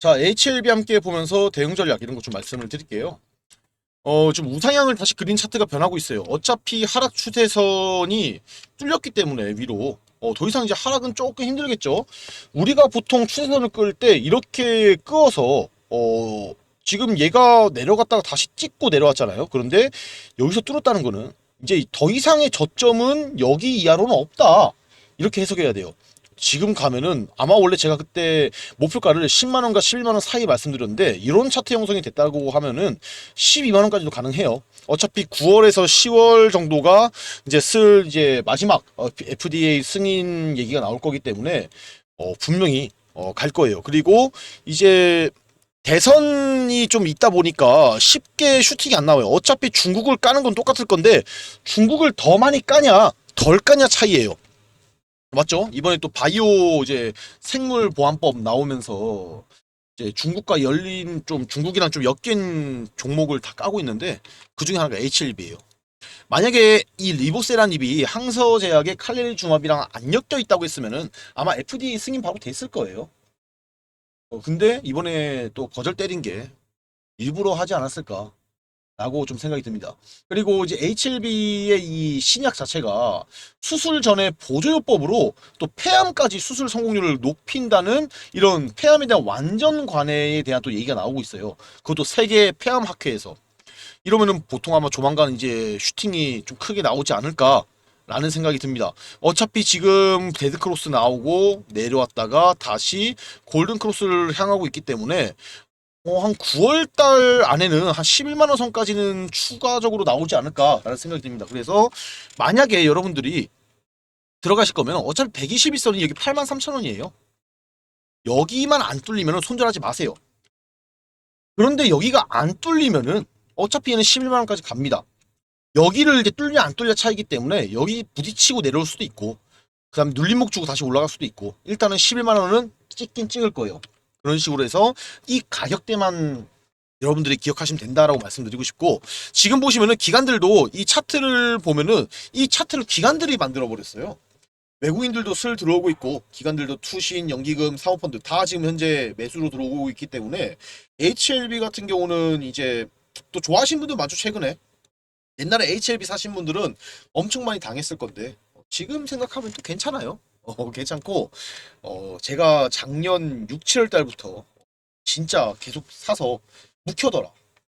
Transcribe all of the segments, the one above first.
자, HLB 함께 보면서 대응 전략 이런 거좀 말씀을 드릴게요. 어, 좀 우상향을 다시 그린 차트가 변하고 있어요. 어차피 하락 추세선이 뚫렸기 때문에 위로 어, 더 이상 이제 하락은 조금 힘들겠죠. 우리가 보통 추세선을 끌 때 이렇게 끄어서 어, 지금 얘가 내려갔다가 다시 찍고 내려왔잖아요. 그런데 여기서 뚫었다는 거는 이제 더 이상의 저점은 여기 이하로는 없다. 이렇게 해석해야 돼요. 지금 가면은 아마 원래 제가 그때 목표가를 10만 원과 11만 원 사이 말씀드렸는데 이런 차트 형성이 됐다고 하면은 12만 원까지도 가능해요. 어차피 9월에서 10월 정도가 이제 슬 이제 마지막 어, FDA 승인 얘기가 나올 거기 때문에 어, 분명히 어, 갈 거예요. 그리고 이제 대선이 좀 있다 보니까 쉽게 슈팅이 안 나와요. 어차피 중국을 까는 건 똑같을 건데 중국을 더 많이 까냐 덜 까냐 차이예요. 맞죠? 이번에 또 바이오 이제 생물 보안법 나오면서 이제 중국과 열린 좀 중국이랑 좀 엮인 종목을 다 까고 있는데 그 중에 하나가 H1B예요. 만약에 이 리보세라닙이 항서제약의 칼레리 중합이랑 안 엮여 있다고 했으면은 아마 FDA 승인 바로 됐을 거예요. 어, 근데 이번에 또 거절 때린 게 일부러 하지 않았을까? 라고 좀 생각이 듭니다. 그리고 이제 H1B의 이 신약 자체가 수술 전에 보조요법으로 또 폐암까지 수술 성공률을 높인다는 이런 폐암에 대한 완전 관해에 대한 또 얘기가 나오고 있어요. 그것도 세계 폐암 학회에서. 이러면은 보통 아마 조만간 이제 슈팅이 좀 크게 나오지 않을까. 라는 생각이 듭니다. 어차피 지금 데드크로스 나오고 내려왔다가 다시 골든크로스를 향하고 있기 때문에 어, 한 9월 달 안에는 한 11만 원 선까지는 추가적으로 나오지 않을까라는 생각이 듭니다. 그래서 만약에 여러분들이 들어가실 거면 어차피 121선이 여기 8만 3천 원이에요. 여기만 안 뚫리면 손절하지 마세요. 그런데 여기가 안 뚫리면은 어차피 얘는 11만 원까지 갑니다. 여기를 이제 뚫냐 안 뚫냐 차이기 때문에 여기 부딪히고 내려올 수도 있고 그 다음에 눌림목 주고 다시 올라갈 수도 있고 일단은 11만 원은 찍긴 찍을 거예요. 그런 식으로 해서 이 가격대만 여러분들이 기억하시면 된다라고 말씀드리고 싶고 지금 보시면은 기관들도 이 차트를 보면은 이 차트를 기관들이 만들어 버렸어요. 외국인들도 슬 들어오고 있고 기관들도 투신, 연기금, 사모펀드 다 지금 현재 매수로 들어오고 있기 때문에 HLB 같은 경우는 이제 또 좋아하시는 분들 많죠 최근에 옛날에 HLB 사신 분들은 엄청 많이 당했을 건데 지금 생각하면 또 괜찮아요. 어, 괜찮고 어, 제가 작년 6, 7월 달부터 진짜 계속 사서 묵혀더라.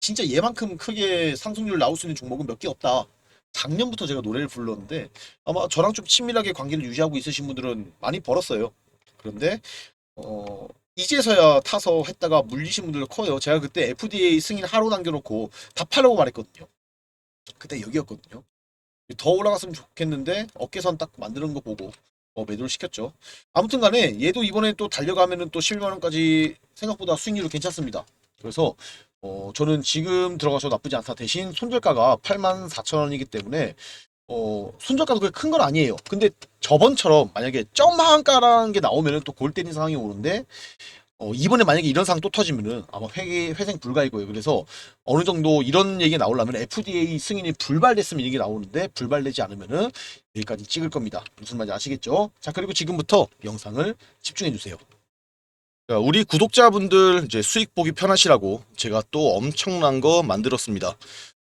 진짜 얘만큼 크게 상승률 나올 수 있는 종목은 몇 개 없다. 작년부터 제가 노래를 불렀는데 아마 저랑 좀 친밀하게 관계를 유지하고 있으신 분들은 많이 벌었어요. 그런데 어, 이제서야 타서 했다가 물리신 분들 커요. 제가 그때 FDA 승인 하루 남겨놓고 다 팔라고 말했거든요. 그때 여기였거든요. 더 올라갔으면 좋겠는데 어깨선 딱 만드는 거 보고 어, 매도를 시켰죠. 아무튼 간에 얘도 이번에 또 달려가면은 또 11만 원까지 생각보다 수익률이 괜찮습니다. 그래서 어, 저는 지금 들어가서 나쁘지 않다. 대신 손절가가 8만 4천 원이기 때문에 어, 손절가도 그렇게 큰 건 아니에요. 근데 저번처럼 만약에 점 한가라는 게 나오면은 또 골 때리는 상황이 오는데 어, 이번에 만약에 이런 상황 또 터지면은 아마 회, 회생 불가일 거예요. 그래서 어느 정도 이런 얘기 나오려면 FDA 승인이 불발됐으면 이게 나오는데 불발되지 않으면은 여기까지 찍을 겁니다. 무슨 말인지 아시겠죠? 자, 그리고 지금부터 영상을 집중해 주세요. 자, 우리 구독자분들 이제 수익 보기 편하시라고 제가 또 엄청난 거 만들었습니다.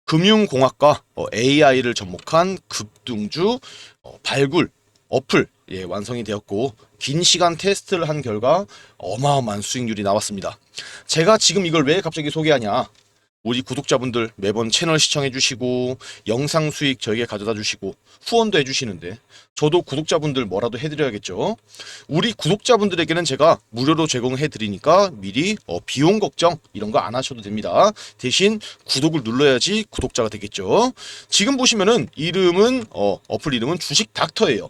금융공학과 어, AI를 접목한 급등주 어, 발굴 어플 예, 완성이 되었고 긴 시간 테스트를 한 결과 어마어마한 수익률이 나왔습니다. 제가 지금 이걸 왜 갑자기 소개하냐? 우리 구독자분들 매번 채널 시청해 주시고 영상 수익 저에게 가져다 주시고 후원도 해 주시는데 저도 구독자분들 뭐라도 해드려야겠죠. 우리 구독자분들에게는 제가 무료로 제공해 드리니까 미리 어, 비용 걱정 이런 거 안 하셔도 됩니다. 대신 구독을 눌러야지 구독자가 되겠죠. 지금 보시면은 이름은 어, 어플 이름은 주식 닥터예요.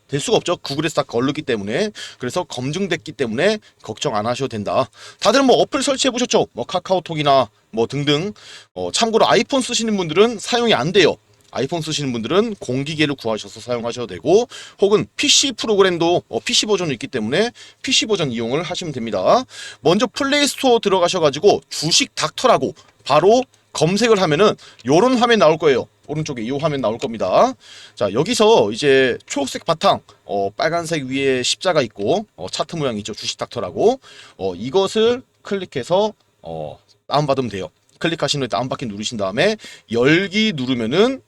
될 수가 없죠. 구글에서 다 걸르기 때문에. 그래서 검증됐기 때문에 걱정 안 하셔도 된다. 다들 뭐 어플 설치해 보셨죠? 뭐 카카오톡이나 뭐 등등. 어, 참고로 아이폰 쓰시는 분들은 사용이 안 돼요. 아이폰 쓰시는 분들은 공기계를 구하셔서 사용하셔도 되고 혹은 PC 프로그램도 어, PC 버전이 있기 때문에 PC 버전 이용을 하시면 됩니다. 먼저 플레이 스토어 들어가셔가지고 주식 닥터라고 바로 검색을 하면은 요런 화면 나올 거예요. 오른쪽에 이 화면 나올 겁니다. 자 여기서 이제 초록색 바탕, 어, 빨간색 위에 십자가 있고 어, 차트 모양 있죠. 주식 닥터라고 어, 이것을 클릭해서 어, 다운받으면 돼요. 클릭하신 후에 다운받기 누르신 다음에 열기 누르면은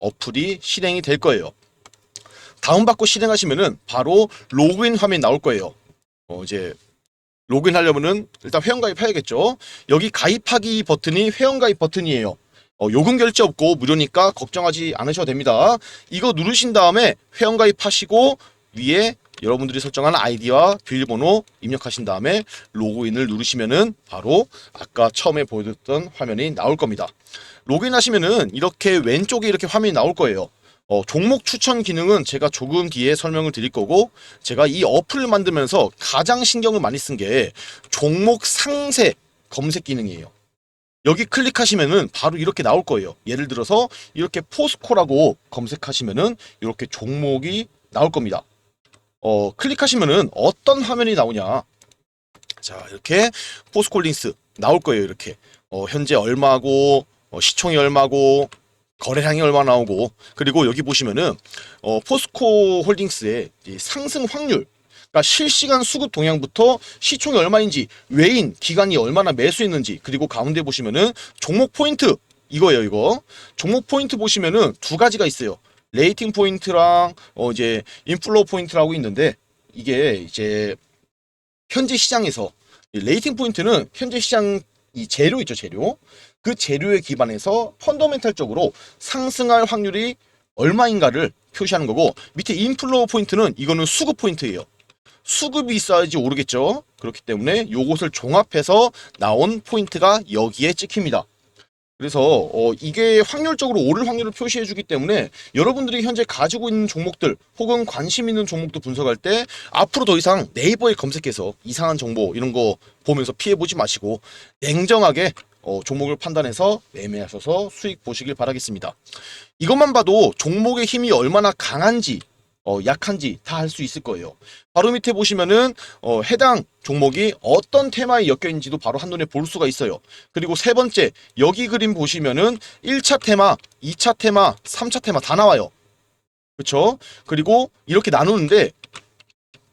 어플이 실행이 될 거예요. 다운받고 실행하시면은 바로 로그인 화면이 나올 거예요. 어, 이제 로그인 하려면은 일단 회원가입 해야겠죠. 여기 가입하기 버튼이 회원가입 버튼이에요. 어, 요금 결제 없고 무료니까 걱정하지 않으셔도 됩니다. 이거 누르신 다음에 회원가입 하시고 위에 여러분들이 설정한 아이디와 비밀번호 입력하신 다음에 로그인을 누르시면은 바로 아까 처음에 보여줬던 화면이 나올 겁니다. 로그인 하시면은 이렇게 왼쪽에 이렇게 화면이 나올 거예요. 어, 종목 추천 기능은 제가 조금 뒤에 설명을 드릴 거고 제가 이 어플을 만들면서 가장 신경을 많이 쓴 게 종목 상세 검색 기능이에요. 여기 클릭하시면은 바로 이렇게 나올 거예요. 예를 들어서 이렇게 포스코라고 검색하시면은 이렇게 종목이 나올 겁니다. 어, 클릭하시면은 어떤 화면이 나오냐. 자, 이렇게 포스콜린스 나올 거예요. 이렇게. 어, 현재 얼마고, 어, 시총이 얼마고, 거래량이 얼마 나오고, 그리고 여기 보시면은, 어, 포스코 홀딩스의 이 상승 확률, 그러니까 실시간 수급 동향부터 시총이 얼마인지, 외인, 기간이 얼마나 매수했는지, 그리고 가운데 보시면은 종목 포인트, 이거예요, 이거. 종목 포인트 보시면은 두 가지가 있어요. 레이팅 포인트랑 어 이제 인플로우 포인트라고 있는데 이게 이제 현재 시장에서 이 레이팅 포인트는 현재 시장 이 재료 있죠 재료 그 재료에 기반해서 펀더멘탈적으로 상승할 확률이 얼마인가를 표시하는 거고 밑에 인플로우 포인트는 이거는 수급 포인트예요. 수급이 있어야지 오르겠죠. 그렇기 때문에 요것을 종합해서 나온 포인트가 여기에 찍힙니다. 그래서 어, 이게 확률적으로 오를 확률을 표시해 주기 때문에 여러분들이 현재 가지고 있는 종목들 혹은 관심 있는 종목도 분석할 때 앞으로 더 이상 네이버에 검색해서 이상한 정보 이런 거 보면서 피해 보지 마시고 냉정하게 어, 종목을 판단해서 매매하셔서 수익 보시길 바라겠습니다. 이것만 봐도 종목의 힘이 얼마나 강한지 어, 약한지 다 알 수 있을 거예요. 바로 밑에 보시면은 어, 해당 종목이 어떤 테마에 엮여 있는지도 바로 한눈에 볼 수가 있어요. 그리고 세 번째 여기 그림 보시면은 1차 테마, 2차 테마, 3차 테마 다 나와요. 그렇죠? 그리고 이렇게 나누는데